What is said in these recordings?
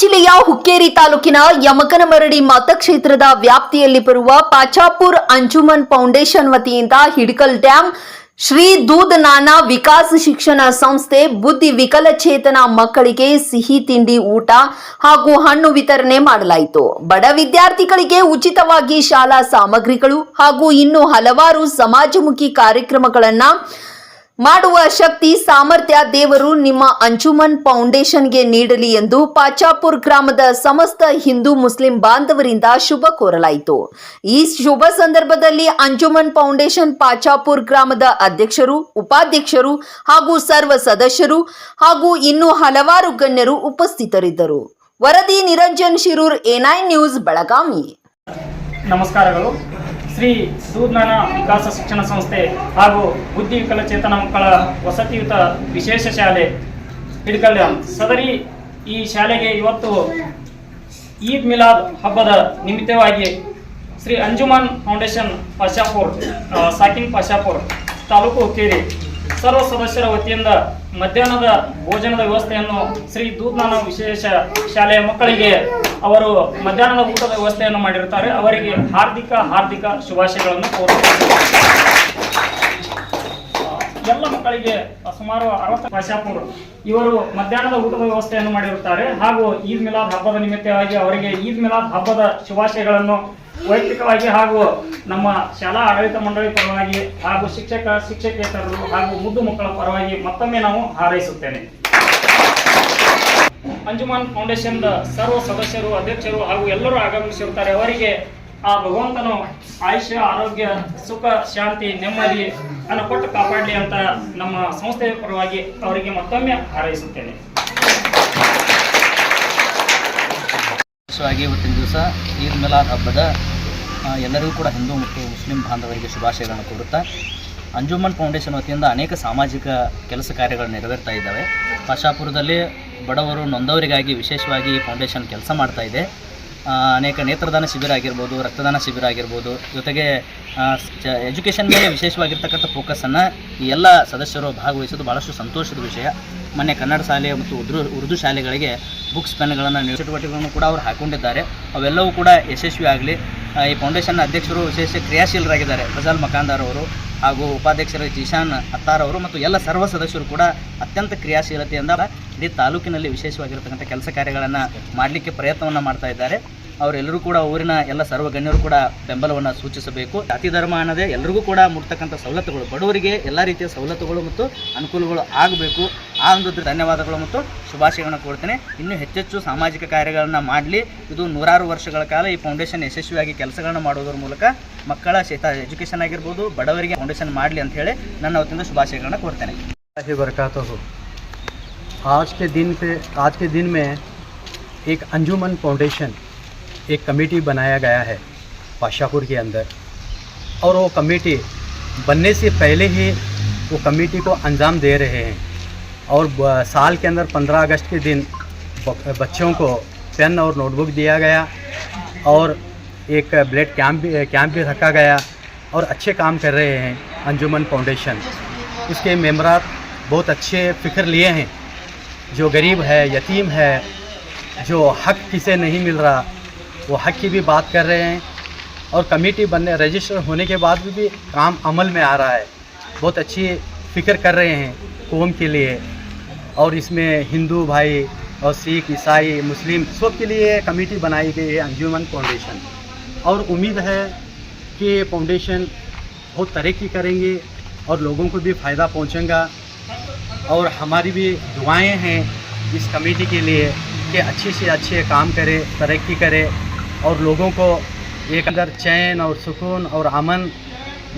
ಜಿಲ್ಲೆಯ ಹುಕ್ಕೇರಿ ತಾಲೂಕಿನ ಯಮಕನಮರಡಿ ಮತಕ್ಷೇತ್ರದ ವ್ಯಾಪ್ತಿಯಲ್ಲಿ ಬರುವ ಪಾಚಾಪುರ್ ಅಂಜುಮನ್ ಫೌಂಡೇಶನ್ ವತಿಯಿಂದ ಹಿಡಕಲ್ ಡ್ಯಾಂ, ಶ್ರೀ ದೂದ್ ನಾನಾ ವಿಕಾಸ್ ಶಿಕ್ಷಣ ಸಂಸ್ಥೆ, ಬುದ್ಧಿ ವಿಕಲಚೇತನ ಮಕ್ಕಳಿಗೆ ಸಿಹಿ ತಿಂಡಿ ಊಟ ಹಾಗೂ ಹಣ್ಣು ವಿತರಣೆ ಮಾಡಲಾಯಿತು. ಬಡ ವಿದ್ಯಾರ್ಥಿಗಳಿಗೆ ಉಚಿತವಾಗಿ ಶಾಲಾ ಸಾಮಗ್ರಿಗಳು ಹಾಗೂ ಇನ್ನು ಹಲವಾರು ಸಮಾಜಮುಖಿ ಕಾರ್ಯಕ್ರಮಗಳನ್ನ ಮಾಡುವ ಶಕ್ತಿ, ಸಾಮರ್ಥ್ಯ ದೇವರು ನಿಮ್ಮ ಅಂಜುಮನ್ ಫೌಂಡೇಶನ್ಗೆ ನೀಡಲಿ ಎಂದು ಪಾಚಾಪುರ್ ಗ್ರಾಮದ ಸಮಸ್ತ ಹಿಂದೂ ಮುಸ್ಲಿಂ ಬಾಂಧವರಿಂದ ಶುಭ ಕೋರಲಾಯಿತು. ಈ ಶುಭ ಸಂದರ್ಭದಲ್ಲಿ ಅಂಜುಮನ್ ಫೌಂಡೇಶನ್ ಪಾಚಾಪುರ್ ಗ್ರಾಮದ ಅಧ್ಯಕ್ಷರು, ಉಪಾಧ್ಯಕ್ಷರು ಹಾಗೂ ಸರ್ವ ಸದಸ್ಯರು ಹಾಗೂ ಇನ್ನೂ ಹಲವಾರು ಗಣ್ಯರು ಉಪಸ್ಥಿತರಿದ್ದರು. ವರದಿ Niranjan Shirur N I news, Belagavi. ನಮಸ್ಕಾರಗಳು. ಶ್ರೀ ಸೂಜ್ಞಾನ ವಿಕಾಸ ಶಿಕ್ಷಣ ಸಂಸ್ಥೆ ಹಾಗೂ ಬುದ್ಧಿ ವಿಕಲಚೇತನ ಮಕ್ಕಳ ವಸತಿಯುತ ವಿಶೇಷ ಶಾಲೆ ಹಿಡ್ಕಲ್ಯ ಸದರಿ ಈ ಶಾಲೆಗೆ ಇವತ್ತು ಈದ್ ಮಿಲಾದ್ ಹಬ್ಬದ ನಿಮಿತ್ತವಾಗಿ ಶ್ರೀ ಅಂಜುಮನ್ ಫೌಂಡೇಶನ್ ಪಾಶಾಪುರ್ ಸಾಕಿನ್ ಪಾಶಾಪುರ್ ತಾಲೂಕು ಹುಕ್ಕೇರಿ ಸರ್ವ ಸದಸ್ಯರ ವತಿಯಿಂದ ಮಧ್ಯಾಹ್ನದ ಭೋಜನದ ವ್ಯವಸ್ಥೆಯನ್ನು ಶ್ರೀ ದೂದ್ನಾನ ವಿಶೇಷ ಶಾಲೆಯ ಮಕ್ಕಳಿಗೆ ಅವರು ಮಧ್ಯಾಹ್ನದ ಊಟದ ವ್ಯವಸ್ಥೆಯನ್ನು ಮಾಡಿರುತ್ತಾರೆ. ಅವರಿಗೆ ಹಾರ್ದಿಕ ಹಾರ್ದಿಕ ಶುಭಾಶಯಗಳನ್ನು ಕೋರುತ್ತಾರೆ ಎಲ್ಲ ಮಕ್ಕಳಿಗೆ ಸುಮಾರು ಅರವತ್ತು ಪಾಶಾಪುರ್ ಇವರು ಮಧ್ಯಾಹ್ನದ ಊಟದ ವ್ಯವಸ್ಥೆಯನ್ನು ಮಾಡಿರುತ್ತಾರೆ. ಹಾಗೂ ಈದ್ ಮಿಲಾದ್ ಹಬ್ಬದ ನಿಮಿತ್ತವಾಗಿ ಅವರಿಗೆ ಈದ್ ಮಿಲಾದ್ ಹಬ್ಬದ ಶುಭಾಶಯಗಳನ್ನು ವೈಯಕ್ತಿಕವಾಗಿ ಹಾಗೂ ನಮ್ಮ ಶಾಲಾ ಆಡಳಿತ ಮಂಡಳಿ ಪರವಾಗಿ ಹಾಗೂ ಶಿಕ್ಷಕ, ಶಿಕ್ಷಕೇತರರು ಹಾಗೂ ಮುದ್ದು ಮಕ್ಕಳ ಪರವಾಗಿ ಮತ್ತೊಮ್ಮೆ ನಾವು ಹಾರೈಸುತ್ತೇನೆ. ಅಂಜುಮಾನ್ ಫೌಂಡೇಶನ್ ಸರ್ವ ಸದಸ್ಯರು, ಅಧ್ಯಕ್ಷರು ಹಾಗೂ ಎಲ್ಲರೂ ಆಗಮಿಸಿರುತ್ತಾರೆ. ಅವರಿಗೆ ಆ ಭಗವಂತನು ಆಯುಷ್ಯ, ಆರೋಗ್ಯ, ಸುಖ, ಶಾಂತಿ, ನೆಮ್ಮದಿ ಅನ್ನು ಕೊಟ್ಟು ಕಾಪಾಡಲಿ ಅಂತ ನಮ್ಮ ಸಂಸ್ಥೆಯ ಪರವಾಗಿ ಅವರಿಗೆ ಮತ್ತೊಮ್ಮೆ ಹಾರೈಸುತ್ತೇನೆ. ವಿಶೇಷವಾಗಿ ಇವತ್ತಿನ ದಿವಸ ಈದ್ ಮಿಲಾದ್ ಹಬ್ಬದ ಎಲ್ಲರಿಗೂ ಕೂಡ ಹಿಂದೂ ಮತ್ತು ಮುಸ್ಲಿಂ ಬಾಂಧವರಿಗೆ ಶುಭಾಶಯಗಳನ್ನು ಕೋರುತ್ತಾ, ಅಂಜುಮನ್ ಫೌಂಡೇಶನ್ ವತಿಯಿಂದ ಅನೇಕ ಸಾಮಾಜಿಕ ಕೆಲಸ ಕಾರ್ಯಗಳು ನೆರವೇರ್ತಾ ಇದ್ದಾವೆ. ಪಾಶಾಪುರದಲ್ಲಿ ಬಡವರು ನೊಂದವರಿಗಾಗಿ ವಿಶೇಷವಾಗಿ ಈ ಫೌಂಡೇಶನ್ ಕೆಲಸ ಮಾಡ್ತಾ ಇದೆ. ಅನೇಕ ನೇತ್ರದಾನ ಶಿಬಿರ ಆಗಿರ್ಬೋದು, ರಕ್ತದಾನ ಶಿಬಿರ ಆಗಿರ್ಬೋದು, ಜೊತೆಗೆ ಎಜುಕೇಷನ್ ಮೇಲೆ ವಿಶೇಷವಾಗಿರ್ತಕ್ಕಂಥ ಫೋಕಸನ್ನು ಈ ಎಲ್ಲ ಸದಸ್ಯರು ಭಾಗವಹಿಸೋದು ಭಾಳಷ್ಟು ಸಂತೋಷದ ವಿಷಯ. ಮೊನ್ನೆ ಕನ್ನಡ ಶಾಲೆ ಮತ್ತು ಉರ್ದು ಉರ್ದು ಶಾಲೆಗಳಿಗೆ ಬುಕ್ಸ್ ಪೆನ್ಗಳನ್ನು ಚಟುವಟಿಕೆಗಳನ್ನು ಕೂಡ ಅವರು ಹಾಕೊಂಡಿದ್ದಾರೆ. ಅವೆಲ್ಲವೂ ಕೂಡ ಯಶಸ್ವಿ ಆಗಲಿ ಈ ಫೌಂಡೇಶನ್ನ ಅಧ್ಯಕ್ಷರು ವಿಶೇಷ ಕ್ರಿಯಾಶೀಲರಾಗಿದ್ದಾರೆ. ಫಜಲ್ ಮಕಾಂದಾರ್ ಅವರು ಹಾಗೂ ಉಪಾಧ್ಯಕ್ಷರು ಜಿಶಾನ್ ಅತ್ತಾರ್ ಅವರು ಮತ್ತು ಎಲ್ಲ ಸರ್ವ ಸದಸ್ಯರು ಕೂಡ ಅತ್ಯಂತ ಕ್ರಿಯಾಶೀಲತೆಯಿಂದ ಇಡೀ ತಾಲೂಕಿನಲ್ಲಿ ವಿಶೇಷವಾಗಿರತಕ್ಕಂಥ ಕೆಲಸ ಕಾರ್ಯಗಳನ್ನು ಮಾಡಲಿಕ್ಕೆ ಪ್ರಯತ್ನವನ್ನು ಮಾಡ್ತಾ ಇದ್ದಾರೆ. ಅವರೆಲ್ಲರೂ ಕೂಡ ಊರಿನ ಎಲ್ಲ ಸರ್ವ ಗಣ್ಯರು ಕೂಡ ಬೆಂಬಲವನ್ನು ಸೂಚಿಸಬೇಕು ಜಾತಿ ಧರ್ಮ ಅನ್ನೋದೇ ಎಲ್ಲರಿಗೂ ಕೂಡ ಮುಟ್ತಕ್ಕಂಥ ಸವಲತ್ತುಗಳು ಬಡವರಿಗೆ ಎಲ್ಲ ರೀತಿಯ ಸವಲತ್ತುಗಳು ಮತ್ತು ಅನುಕೂಲಗಳು ಆಗಬೇಕು ಆ ಒಂದು ದ- ಧನ್ಯವಾದಗಳು ಮತ್ತು ಶುಭಾಶಯಗಳನ್ನು ಕೊಡ್ತೇನೆ ಇನ್ನೂ ಹೆಚ್ಚೆಚ್ಚು ಸಾಮಾಜಿಕ ಕಾರ್ಯಗಳನ್ನು ಮಾಡಲಿ ಇದು ನೂರಾರು ವರ್ಷಗಳ ಕಾಲ ಈ ಫೌಂಡೇಶನ್ ಯಶಸ್ವಿಯಾಗಿ ಕೆಲಸಗಳನ್ನು ಮಾಡೋದ್ರ ಮೂಲಕ ಮಕ್ಕಳ ಶೇತ ಎಜುಕೇಷನ್ ಆಗಿರ್ಬೋದು ಬಡವರಿಗೆ ಫೌಂಡೇಶನ್ ಮಾಡಲಿ ಅಂತ ಹೇಳಿ ನನ್ನ ವತಿಯಿಂದ ಶುಭಾಶಯಗಳನ್ನು ಕೊಡ್ತೇನೆ ही बरकत हो आज के दिन पे आज के दिन में एक अंजुमन फाउंडेशन एक कमेटी बनाया गया है पाशापुर के अंदर। और वो कमेटी बनने से पहले ही वो कमेटी को अंजाम दे रहे हैं। और साल के अंदर 15 अगस्त के दिन बच्चों को पेन और नोटबुक दिया गया और एक ब्लड कैंप भी कैंप भी रखा गया और अच्छे काम कर रहे हैं अंजुमन फाउंडेशन। उसके मेम्बरात बहुत अच्छे फ़िक्र लिए हैं। जो गरीब है, यतीम है, जो हक किसे नहीं मिल रहा वो हक की भी बात कर रहे हैं और कमेटी बनने रजिस्टर होने के बाद भी, भी काम अमल में आ रहा है। बहुत अच्छी फ़िक्र कर रहे हैं कौम के लिए। और इसमें हिंदू भाई और सिख ईसाई मुस्लिम सब के लिए कमेटी बनाई गई है अंजुमन फाउंडेशन और उम्मीद है कि फाउंडेशन बहुत तरक्की करेंगे और लोगों को भी फ़ायदा पहुंचेगा। और हमारी भी दुआएँ हैं इस कमेटी के लिए कि अच्छे से अच्छे काम करे तरक्की करे और लोगों को एक अंदर चैन और सुकून और अमन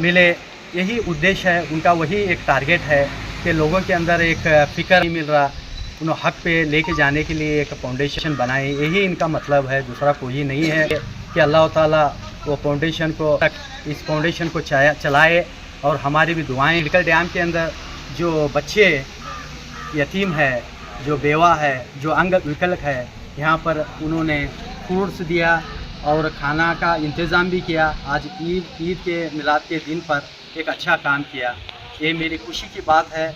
मिले, यही उद्देश्य है। उनका वही एक टारगेट है कि लोगों के अंदर एक फ़िक्र नहीं मिल रहा, उन्हें हक पे लेके जाने के लिए एक फाउंडेशन बनाए। यही इनका मतलब है, दूसरा कोई नहीं है कि अल्लाह ताला वो फाउंडेशन को, इस फाउंडेशन को चलाए और हमारी भी दुआएँ। मेडिकल डैम के अंदर जो बच्चे, यतीम है, जो बेवा है, जो अंग विकल्प है, यहाँ पर उन्होंने फ्रूट्स दिया और खाना का इंतज़ाम भी किया। आज ईद ईद के मिलाद के दिन पर एक अच्छा काम किया। ये मेरी खुशी की बात है।